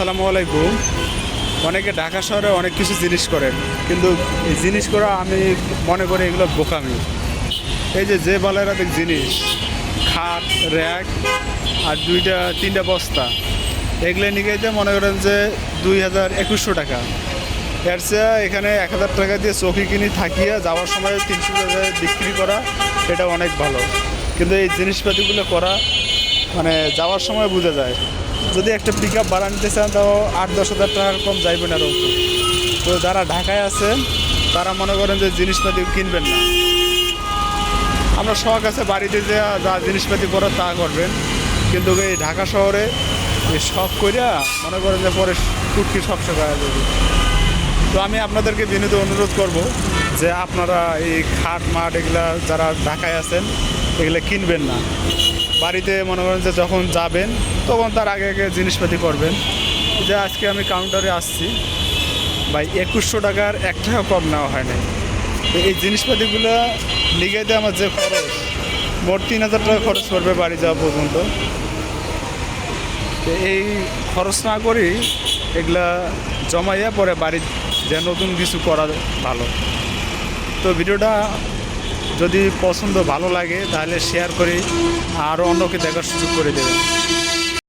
আসসালামু আলাইকুম। অনেকে ঢাকা শহরে অনেক কিছু জিনিস করেন, কিন্তু এই জিনিস করা আমি মনে করি এগুলো বোকামি। এই যে যে বালেরাতে জিনিস, খাট, র্যাক আর দুইটা, তিনটা বস্তা, এগুলো নিয়ে মনে করেন যে দুই হাজার একুশশো টাকা। এর চেয়ে এখানে এক হাজার টাকা দিয়ে চৌকি কিনি থাকিয়ে যাওয়ার সময় তিনশো টাকা বিক্রি করা, এটা অনেক ভালো। কিন্তু এই জিনিসপাতিগুলো করা মানে যাওয়ার সময় বোঝা যায়। যদি একটা পিক আপ ভাড়া নিতে চান তাও আট, দশ হাজার টাকার কম যাইবে না রকম তো যারা ঢাকায় আছেন তারা মনে করেন যে জিনিসপাতি কিনবেন না। আমরা শখ আছে বাড়িতে যে যা জিনিসপাতি করার তা করবেন। কিন্তু এই ঢাকা শহরে শখ কইরা মনে করেন যে পরে টুটকি সব হয়ে যাবে। তো আমি আপনাদেরকে বিনীত অনুরোধ করব যে আপনারা এই খাট, মাঠ এগুলা যারা ঢাকায় আছেন, এগুলো কিনবেন না। বাড়িতে মনে করেন যে যখন যাবেন, তখন তার আগে আগে জিনিসপাতি করবেন। যে আজকে আমি কাউন্টারে আসছি। ভাই, একুশশো টাকার এক টাকা কম নেওয়া হয় নাই। এই জিনিসপাতিগুলো লিগাইতে আমার যে খরচ, মোট তিন হাজার টাকা খরচ করবে বাড়ি যাওয়া পর্যন্ত। এই খরচ না করি এগুলা জমাইয়া পরে বাড়ির যে নতুন কিছু করা ভালো। তো ভিডিওটা যদি পছন্দ ভালো লাগে তাহলে শেয়ার করে আরও অন্যকে দেখার সুযোগ করে দেবেন।